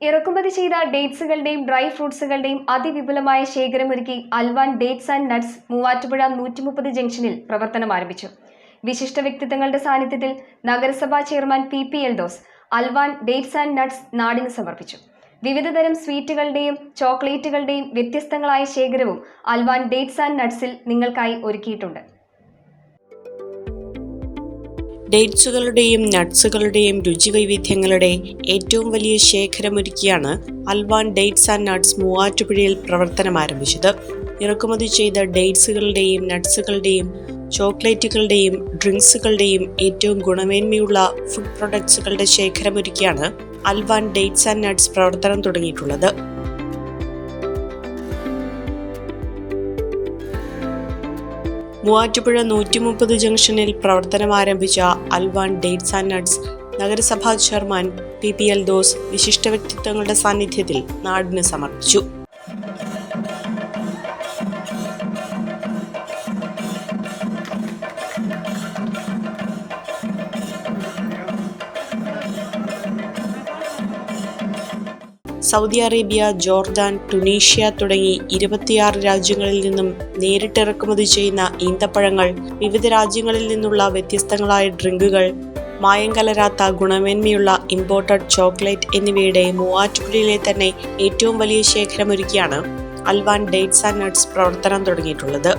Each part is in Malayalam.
ഇറക്കുമതി ചെയ്ത ഡേറ്റ്സുകളുടെയും ഡ്രൈ ഫ്രൂട്ട്സുകളുടെയും അതിവിപുലമായ ശേഖരമൊരുക്കി Alvan dates and nuts Muvattupuzha നൂറ്റി മുപ്പത് ജംഗ്ഷനിൽ പ്രവർത്തനം ആരംഭിച്ചു. വിശിഷ്ട വ്യക്തിത്വങ്ങളുടെ സാന്നിധ്യത്തിൽ നഗരസഭാ chairman P P Eldhose Alvan dates and nuts നാടിന് സമർപ്പിച്ചു. വിവിധതരം സ്വീറ്റുകളുടെയും ചോക്ലേറ്റുകളുടെയും വ്യത്യസ്തങ്ങളായ ശേഖരവും അൽവാൻ ഡേറ്റ്സ് ആൻഡ് നട്ട്സിൽ നിങ്ങൾക്കായി ഒരുക്കിയിട്ടുണ്ട്. ഡേറ്റ്സുകളുടെയും നട്ട്സുകളുടെയും രുചിവൈവിധ്യങ്ങളുടെ ഏറ്റവും വലിയ ശേഖരമൊരുക്കിയാണ് അൽവാൻ ഡേറ്റ്സ് ആൻഡ് നട്ട്സ് മൂവാറ്റുപുഴയിൽ പ്രവർത്തനം ആരംഭിച്ചത്. ഇറക്കുമതി ചെയ്ത ഡേറ്റ്സുകളുടെയും നട്ട്സുകളുടെയും ചോക്ലേറ്റുകളുടെയും ഡ്രിങ്ക്സുകളുടെയും ഏറ്റവും ഗുണമേന്മയുള്ള ഫുഡ് പ്രൊഡക്ട്സുകളുടെ ശേഖരമൊരുക്കിയാണ് അൽവാൻ ഡേറ്റ്സ് ആൻഡ് നട്ട്സ് പ്രവർത്തനം തുടങ്ങിയിട്ടുള്ളത്. മൂവാറ്റുപുഴ നൂറ്റി മുപ്പത് ജംഗ്ഷനിൽ പ്രവർത്തനം ആരംഭിച്ച അൽവാൻ ഡേറ്റ്സ് ആൻഡ് നട്ട്സ് നഗരസഭാ chairman P P Eldhose വിശിഷ്ട വ്യക്തിത്വങ്ങളുടെ സാന്നിധ്യത്തിൽ നാടിന് സമർപ്പിച്ചു. സൗദി അറേബ്യ ജോർദാൻ ടുണീഷ്യ തുടങ്ങി ഇരുപത്തിയാറ് രാജ്യങ്ങളിൽ നിന്നും നേരിട്ട് ഇറക്കുമതി ചെയ്യുന്ന ഈന്തപ്പഴങ്ങൾ വിവിധ രാജ്യങ്ങളിൽ നിന്നുള്ള വ്യത്യസ്തങ്ങളായ ഡ്രിങ്കുകൾ മായം കലരാത്ത ഗുണമേന്മയുള്ള ഇമ്പോർട്ടഡ് ചോക്ലേറ്റ് എന്നിവയുടെ മൂവാറ്റുപുഴയിലെ തന്നെ ഏറ്റവും വലിയ ശേഖരമൊരുക്കിയാണ് അൽവാൻ ഡേറ്റ്സ് ആൻഡ് നട്ട്സ് പ്രവർത്തനം തുടങ്ങിയിട്ടുള്ളത്.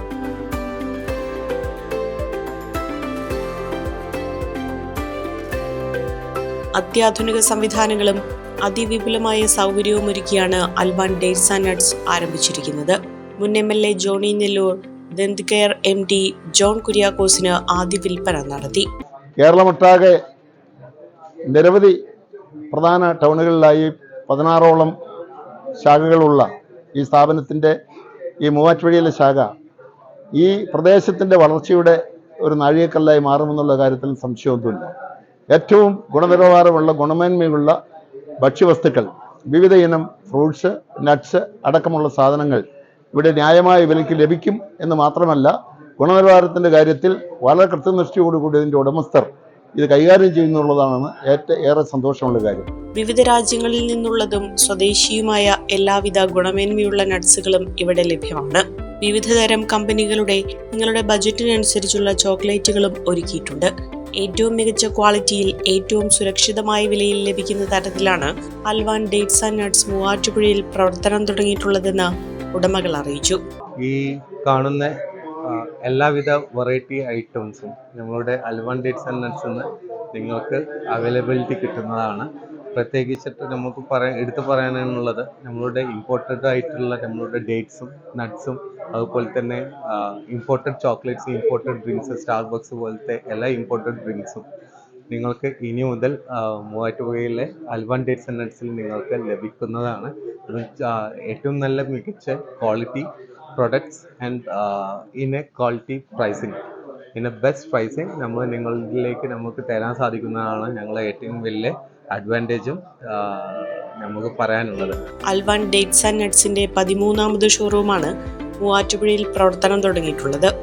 അത്യാധുനിക സംവിധാനങ്ങളും അതിവിപുലമായ സൗകര്യവും ഒരുക്കിയാണ് അൽവാൻ ഡേറ്റ്സ് ആൻഡ് നട്ട്സ് ആരംഭിച്ചിരിക്കുന്നത്. മുൻ M L A Johnny Nellore Danth care M D John കുര്യാക്കോസിന് ആദ്യ വിൽപ്പന നടത്തി. കേരളമൊട്ടാകെ നിരവധി പ്രധാന ടൗണുകളിലായി പതിനാറോളം ശാഖകളുള്ള ഈ സ്ഥാപനത്തിന്റെ ഈ മൂവാറ്റുപുഴയിലെ ശാഖ ഈ പ്രദേശത്തിന്റെ വളർച്ചയുടെ ഒരു നാഴികക്കല്ലായി മാറുമെന്നുള്ള കാര്യത്തിൽ സംശയമൊന്നുമില്ല. ഏറ്റവും ഗുണനിലവാരമുള്ള ഗുണമേന്മയുള്ള ഭക്ഷ്യവസ്തുക്കൾ വിവിധ ഇനം ഫ്രൂട്ട്സ് നട്ട്സ് അടക്കമുള്ള സാധനങ്ങൾ ഇവിടെ ന്യായമായ വിലയ്ക്ക് ലഭിക്കും എന്ന് മാത്രമല്ല ഗുണനിലവാരത്തിന്റെ കാര്യത്തിൽ വളരെ കൃത്യനിഷ്ഠയോടുകൂടി ഇതിന്റെ ഉടമസ്ഥർ ഇത് കൈകാര്യം ചെയ്യുന്നുള്ളതാണ് ഏറ്റവും ഏറെ സന്തോഷമുള്ള കാര്യം. വിവിധ രാജ്യങ്ങളിൽ നിന്നുള്ളതും സ്വദേശിയുമായ എല്ലാവിധ ഗുണമേന്മയുള്ള നട്ട്സുകളും ഇവിടെ ലഭ്യമാണ്. വിവിധതരം കമ്പനികളുടെ നിങ്ങളുടെ ബജറ്റിനനുസരിച്ചുള്ള ചോക്ലേറ്റുകളും ഒരുക്കിയിട്ടുണ്ട്. ഏറ്റവും മികച്ച ക്വാളിറ്റിയിൽ ഏറ്റവും സുരക്ഷിതമായ വിലയിൽ ലഭിക്കുന്ന തരത്തിലാണ് അൽവാൻ ഡേറ്റ്സ് ആൻഡ് നട്ട്സ് മൂവാറ്റുപുഴയിൽ പ്രവർത്തനം തുടങ്ങിയിട്ടുള്ളതെന്ന് ഉടമകൾ അറിയിച്ചു. ഈ കാണുന്ന എല്ലാവിധ വെറൈറ്റി ഐറ്റംസും ഞങ്ങളുടെ അൽവാൻ ഡേറ്റ്സ് ആൻഡ് നട്ട്സ് നിങ്ങൾക്ക് അവൈലബിലിറ്റി കിട്ടുന്നതാണ്. പ്രത്യേകിച്ചിട്ട് നമുക്ക് പറയാൻ എടുത്തു പറയാനുള്ളത് നമ്മളുടെ ഇമ്പോർട്ടന്റ് ആയിട്ടുള്ള നമ്മളുടെ ഡേറ്റ്സും നട്ട്സും അതുപോലെ തന്നെ imported chocolates imported drinks Starbucks പോലത്തെ എല്ലാ ഇമ്പോർട്ടഡ് ഡ്രിങ്ക്സും നിങ്ങൾക്ക് ഇനി മുതൽ മൂവാറ്റുപുഴയിലെ അൽവൺ ഡേറ്റ്സ് ആൻഡ് നിങ്ങൾക്ക് ലഭിക്കുന്നതാണ്. ഏറ്റവും നല്ല മികച്ച quality products and in a quality pricing in a best pricing നമ്മൾ നിങ്ങളിലേക്ക് നമുക്ക് തരാൻ സാധിക്കുന്നതാണ് ഞങ്ങളെ ഏറ്റവും വലിയ അഡ്വാന്റേജും നമുക്ക് പറയാനുള്ളത്. അൽവൺ ഡേറ്റ്സ് ആൻഡ് നട്ട്സിന്റെ പതിമൂന്നാമത് ഷോറൂമാണ് മൂവാറ്റുപുഴയിൽ പ്രവർത്തനം തുടങ്ങിയിട്ടുള്ളത്.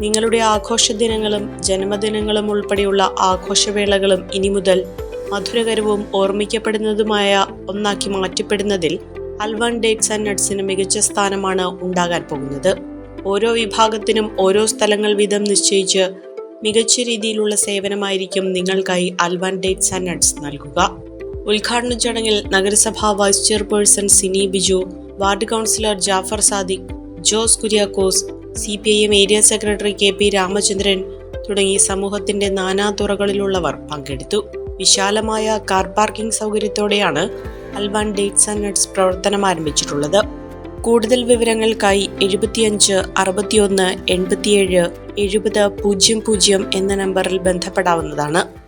നിങ്ങളുടെ ആഘോഷ ദിനങ്ങളും ജന്മദിനങ്ങളും ഉൾപ്പെടെയുള്ള ആഘോഷവേളകളും ഇനി മുതൽ മധുരകരവും ഓർമ്മിക്കപ്പെടുന്നതുമായ ഒന്നാക്കി മാറ്റപ്പെടുന്നതിൽ അൽവൺ ഡേറ്റ്സ് ആൻഡ് നട്ട്സിന് മികച്ച സ്ഥാനമാണ് ഉണ്ടാകാൻ പോകുന്നത്. ഓരോ വിഭാഗത്തിനും ഓരോ സ്ഥലങ്ങൾ വീതം നിശ്ചയിച്ച് മികച്ച രീതിയിലുള്ള സേവനമായിരിക്കും നിങ്ങൾക്കായി അൽവൺ ഡേറ്റ്സ് ആൻഡ് നട്ട്സ് നൽകുക. ഉദ്ഘാടന ചടങ്ങിൽ നഗരസഭാ vice chairperson Sini Biju ward councillor Jafar Sadiq Jose Kuriakose C P I M area secretary K P Ramachandran തുടങ്ങി സമൂഹത്തിന്റെ നാനാതുറകളിലുള്ളവർ പങ്കെടുത്തു. വിശാലമായ കാർ പാർക്കിംഗ് സൗകര്യത്തോടെയാണ് അൽവാൻ ഡേറ്റ്സ് ആൻഡ് നട്ട്സ് പ്രവർത്തനം ആരംഭിച്ചിട്ടുള്ളത്. കൂടുതൽ വിവരങ്ങൾക്കായി എഴുപത്തിയഞ്ച് അറുപത്തിയൊന്ന് എൺപത്തിയേഴ് എഴുപത് പൂജ്യം പൂജ്യം എന്ന നമ്പറിൽ ബന്ധപ്പെടാവുന്നതാണ്.